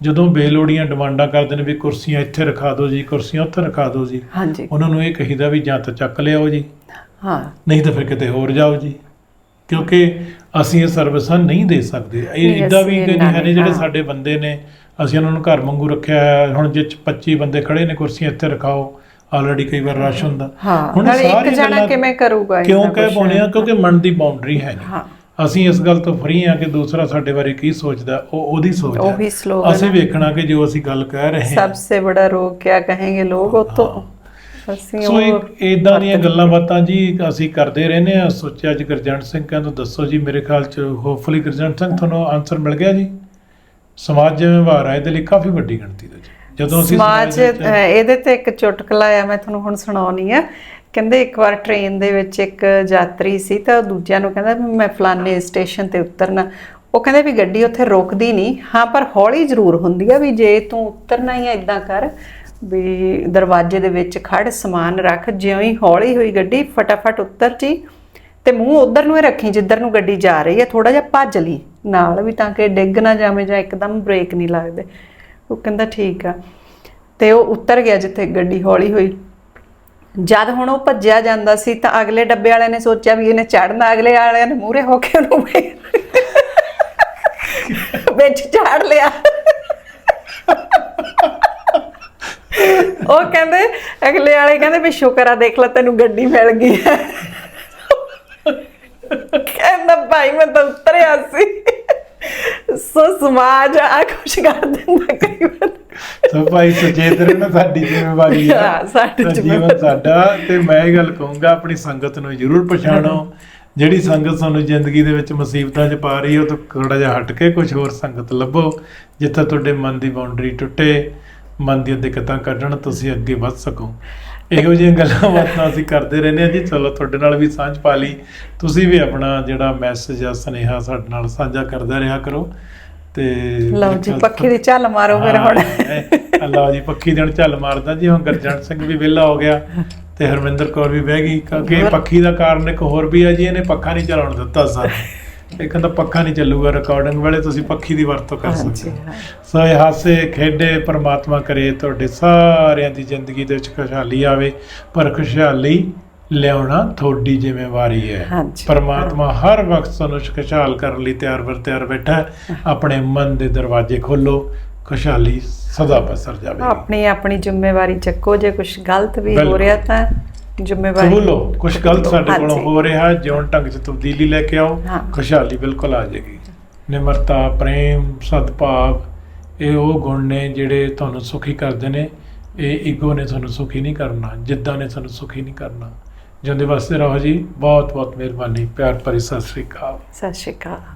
ਜਦੋਂ ਬੇਲੋੜੀਆਂ ਡਿਮਾਂਡਾਂ ਕਰਦੇ ਨੇ ਵੀ ਕੁਰਸੀਆਂ ਇੱਥੇ ਰਖਾ ਦਿਓ ਜੀ ਕੁਰਸੀਆਂ ਉੱਥੇ ਰਖਾ ਦਿਓ ਜੀ। ਉਹਨਾਂ ਨੂੰ ਇਹ ਕਹੀਦਾ ਵੀ ਜਾਂ ਤਾਂ ਚੱਕ ਲਿਆਓ ਜੀ। ਹਾਂ। ਨਹੀਂ ਤਾਂ ਫਿਰ ਕਿਤੇ ਹੋਰ ਜਾਓ ਜੀ ਕਿਉਂਕਿ ਅਸੀਂ ਇਹ ਸਰਵਿਸਾਂ ਨਹੀਂ ਦੇ ਸਕਦੇ। ਇਹ ਇਦਾਂ ਵੀ ਕਿ ਜਿਹੜੇ ਜਿਹੜੇ ਸਾਡੇ ਬੰਦੇ ਨੇ ਅਸੀਂ ਉਹਨਾਂ ਨੂੰ ਘਰ ਵਾਂਗੂ ਰੱਖਿਆ ਹੋਇਆ। ਹੁਣ ਜੇ 25 ਬੰਦੇ ਖੜੇ ਨੇ ਕੁਰਸੀਆਂ ਇੱਥੇ ਰਖਾਓ ਆਲਰੇਡੀ ਕਈ ਵਾਰ ਰਸ਼ ਹੁੰਦਾ। ਹੁਣ ਨਾਲੇ ਇੱਕ ਜਣਾ ਕਿਵੇਂ ਕਰੂਗਾ ਕਿਉਂ ਕਹਿ ਕੁਛ? ਆ ਕਿਉਂਕਿ ਮਨ ਦੀ ਬਾਉਂਡਰੀ ਹੈ ਨਹੀਂ। ਅਸੀਂ ਇਸ ਗੱਲ ਤੋਂ ਫਰੀ ਆ ਕਿ ਦੂਸਰਾ ਸਾਡੇ ਬਾਰੇ ਕੀ ਸੋਚਦਾ ਉਹ ਉਹਦੀ ਸੋਚ ਹੈ। ਅਸੀਂ ਵੇਖਣਾ ਕਿ ਜੋ ਅਸੀਂ ਗੱਲ ਕਹਿ ਰਹੇ ਹਾਂ। ਸਭ ਸੇ ਬੜਾ ਰੋਗ ਕਿਆ ਕਹਾਂਗੇ ਲੋਗ ਉਹ ਤੋਂ ਅਸੀਂ ਸੋ ਉਹ ਇਦਾਂ ਦੀਆਂ ਗੱਲਾਂ ਬਾਤਾਂ ਜੀ ਅਸੀਂ ਕਰਦੇ ਰਹਿੰਦੇ ਆ ਸੋਚਿਆ ਅੱਜ ਗੁਰਜੰਟ ਸਿੰਘ ਕਹਿੰਦਾ ਦੱਸੋ ਜੀ ਮੇਰੇ ਖਿਆਲ ਚ ਹੋਪਫੁਲੀ ਗੁਰਜੰਟ ਸਿੰਘ ਤੁਹਾਨੂੰ ਆਨਸਰ ਮਿਲ ਗਿਆ ਜੀ। ਸਮਾਜ ਜਿਵੇਂ ਵਾਰ ਹੈ ਇਹਦੇ ਲਈ ਕਾਫੀ ਵੱਡੀ ਗਿਣਤੀ ਦਾ ਜੀ। ਜਦੋਂ ਅਸੀਂ ਸਮਾਜ ਇਹਦੇ ਤੇ ਇੱਕ ਚੁਟਕਲਾ ਆ ਮੈਂ ਤੁਹਾਨੂੰ ਹੁਣ ਸੁਣਾਉਣੀ ਆ। ਕਹਿੰਦੇ ਇੱਕ ਵਾਰ ਟ੍ਰੇਨ ਦੇ ਵਿੱਚ ਇੱਕ ਯਾਤਰੀ ਸੀ ਤਾਂ ਦੂਜਿਆਂ ਨੂੰ ਕਹਿੰਦਾ ਮੈਂ ਫਲਾਣੇ ਸਟੇਸ਼ਨ ਤੇ ਉਤਰਨਾ। ਉਹ ਕਹਿੰਦੇ ਵੀ ਗੱਡੀ ਉੱਥੇ ਰੁਕਦੀ ਨਹੀਂ। ਹਾਂ ਪਰ ਹੌਲੀ ਜ਼ਰੂਰ ਹੁੰਦੀ ਆ ਵੀ ਜੇ ਤੂੰ ਉਤਰਨਾ ਹੀ ਆ ਇਦਾਂ ਕਰ। ਵੀ ਦਰਵਾਜ਼ੇ ਦੇ ਵਿੱਚ ਖੜ ਸਮਾਨ ਰੱਖ ਜਿਉਂ ਹੀ ਹੌਲੀ ਹੋਈ ਗੱਡੀ ਫਟਾਫਟ ਉਤਰ ਜੀ। ਤੇ ਮੂੰਹ ਉਧਰ ਨੂੰ ਹੀ ਰੱਖੀ ਜਿੱਧਰ ਨੂੰ ਗੱਡੀ ਜਾ ਰਹੀ ਹੈ ਥੋੜਾ ਜਿਹਾ ਭੱਜ ਲਈ ਨਾਲ ਵੀ ਤਾਂ ਕਿ ਡਿੱਗ ਨਾ ਜਾਵੇ ਜਾਂ ਇੱਕਦਮ ਬ੍ਰੇਕ ਨਹੀਂ ਲੱਗਦੇ। ਉਹ ਕਹਿੰਦਾ ਠੀਕ ਆ। ਤੇ ਉਹ ਉਤਰ ਗਿਆ ਜਿੱਥੇ ਗੱਡੀ ਹੌਲੀ ਹੋਈ। ਜਦ ਹੁਣ ਉਹ ਭੱਜਿਆ ਜਾਂਦਾ ਸੀ ਤਾਂ ਅਗਲੇ ਡੱਬੇ ਵਾਲਿਆਂ ਨੇ ਸੋਚਿਆ ਵੀ ਇਹਨੇ ਚੜਨਾ ਅਗਲੇ ਵਾਲਿਆਂ ਨੇ ਮੂਹਰੇ ਹੋ ਕੇ ਉਹਨੂੰ ਵਿੱਚ ਚਾੜ ਲਿਆ। ਉਹ ਕਹਿੰਦੇ ਅਗਲੇ ਵਾਲੇ ਕਹਿੰਦੇ ਵੀ ਸ਼ੁਕਰ ਆ ਦੇਖ ਲੈ ਤੈਨੂੰ ਗੱਡੀ ਮਿਲ ਗਈ। ਹੈ ਕਹਿੰਦਾ ਭਾਈ ਮੈਂ ਤਾਂ ਉਤਰਿਆ ਸੀ। ਸੋ ਸਮਾਜ ਆ ਕੁਛ ਕਰ ਦਿੰਦਾ ਕਈ ਵਾਰ। ਸੋ ਭਾਈ ਸੁਚੇਤ ਰਹਿਣਾ ਸਾਡੀ ਜ਼ਿੰਮੇਵਾਰੀ ਹੈ ਸਾਡੀ ਜ਼ਿੰਮੇਵਾਰੀ। ਸਾਡਾ ਤੇ ਮੈਂ ਇਹ ਗੱਲ ਕਹੂੰਗਾ ਆਪਣੀ ਸੰਗਤ ਨੂੰ ਜਰੂਰ ਪਛਾਣੋ। ਜਿਹੜੀ ਸੰਗਤ ਸਾਨੂੰ ਜ਼ਿੰਦਗੀ ਦੇ ਵਿੱਚ ਮੁਸੀਬਤਾਂ 'ਚ ਪਾ ਰਹੀ ਹੈ ਉਹ ਤੋਂ ਥੋੜਾ ਜਿਹਾ ਹਟ ਕੇ ਕੁਝ ਹੋਰ ਸੰਗਤ ਲੱਭੋ ਜਿੱਥੇ ਤੁਹਾਡੇ ਮਨ ਦੀ ਬਾਉਂਡਰੀ ਟੁੱਟੇ। ਮਨ ਦੀਆਂ ਦਿੱਕਤਾਂ ਕੱਢਣ ਤੁਸੀਂ ਅੱਗੇ ਵੱਧ ਸਕੋ। ਇਹੋ ਜਿਹੀਆਂ ਗੱਲਾਂ ਬਾਤਾਂ ਅਸੀਂ ਕਰਦੇ ਰਹਿੰਦੇ ਹਾਂ ਜੀ। ਚਲੋ ਤੁਹਾਡੇ ਨਾਲ ਵੀ ਸਾਂਝ ਪਾ ਲਈ। ਤੁਸੀਂ ਵੀ ਆਪਣਾ ਜਿਹੜਾ ਮੈਸੇਜ ਆ ਸੁਨੇਹਾ ਸਾਡੇ ਨਾਲ ਸਾਂਝਾ ਕਰਦਾ ਰਿਹਾ ਕਰੋ। ਤੇ ਲਓ ਜੀ ਪੱਖੀ ਦੀ ਝੱਲ ਮਾਰੋ ਫਿਰ ਹੁਣ। ਅੱਲਾਹ ਜੀ ਪੱਖੀ ਦੇਣ ਝੱਲ ਮਾਰਦਾ ਜੀ। ਹੁਣ ਗਰਜੰਟ ਸਿੰਘ ਵੀ ਵਿਹਲਾ ਹੋ ਗਿਆ ਤੇ ਹਰਮਿੰਦਰ ਕੌਰ ਵੀ ਬਹਿ ਗਈ। ਕਿਉਂਕਿ ਪੱਖੀ ਦਾ ਕਾਰਨ ਇੱਕ ਹੋਰ ਵੀ ਹੈ ਜੀ ਇਹਨੇ ਪੱਖਾ ਨਹੀਂ ਚਲਾਉਣ ਦਿੱਤਾ ਸਾਨੂੰ ਇਹ ਕਹਿੰਦਾ ਪੱਖਾ ਨਹੀਂ ਚੱਲੂਗਾ ਰਿਕਾਰਡਿੰਗ ਵੇਲੇ ਤੁਸੀਂ ਪੱਖੀ ਦੀ ਵਰਤੋਂ ਕਰ ਸਕਦੇ ਹੋ। ਸੋ ਇਹ ਹਾਸੇ ਖੇਡੇ ਪ੍ਰਮਾਤਮਾ ਕਰੇ ਤੁਹਾਡੇ ਸਾਰਿਆਂ ਦੀ ਜ਼ਿੰਦਗੀ ਦੇ ਵਿੱਚ ਖੁਸ਼ਹਾਲੀ ਆਵੇ ਪਰ ਖੁਸ਼ਹਾਲੀ ਲਿਆਉਣਾ ਤੁਹਾਡੀ ਜ਼ਿੰਮੇਵਾਰੀ ਹੈ। ਪਰਮਾਤਮਾ ਹਰ ਵਕਤ ਤੁਹਾਨੂੰ ਖੁਸ਼ਹਾਲ ਕਰਨ ਲਈ ਤਿਆਰ ਬਰ ਤਿਆਰ ਬੈਠਾ ਆਪਣੇ ਮਨ ਦੇ ਦਰਵਾਜ਼ੇ ਖੋਲੋ ਖੁਸ਼ਹਾਲੀ ਸਦਾ ਬਸਰ ਜਾਵੇ ਆਪਣੀ ਆਪਣੀ ਜ਼ਿੰਮੇਵਾਰੀ ਚੱਕੋ ਜੇ ਕੁਝ ਗਲਤ ਵੀ ਹੋ। ਰਿਹਾ ਤਾਂ ਜ਼ਿੰਮੇਵਾਰੀ ਕਬੂਲੋ ਕੁਝ ਗਲਤ ਸਾਡੇ ਕੋਲੋਂ। ਹੋ ਰਿਹਾ ਜਿਉਣ ਢੰਗ 'ਚ ਤਬਦੀਲੀ ਲੈ ਕੇ ਆਓ ਹਾਂ। ਖੁਸ਼ਹਾਲੀ ਬਿਲਕੁਲ ਆ ਜਾਏਗੀ। ਨਿਮਰਤਾ ਪ੍ਰੇਮ ਸਦਭਾਵ ਇਹ ਉਹ ਗੁਣ ਨੇ ਜਿਹੜੇ ਤੁਹਾਨੂੰ ਸੁਖੀ ਕਰਦੇ ਨੇ। ਇਹ ਈਗੋ ਨੇ ਤੁਹਾਨੂੰ ਸੁਖੀ ਨਹੀਂ ਕਰਨਾ ਜਿੱਦਾਂ ਨੇ ਤੁਹਾਨੂੰ ਸੁਖੀ ਨਹੀਂ ਕਰਨਾ। ਜਿਉਂਦੇ ਵਾਸਤੇ ਰਹੋ ਜੀ ਬਹੁਤ ਬਹੁਤ ਮਿਹਰਬਾਨੀ ਪਿਆਰ ਭਰੀ ਸਤਿ ਸ੍ਰੀ ਅਕਾਲ। ਸਤਿ ਸ਼੍ਰੀ ਅਕਾਲ।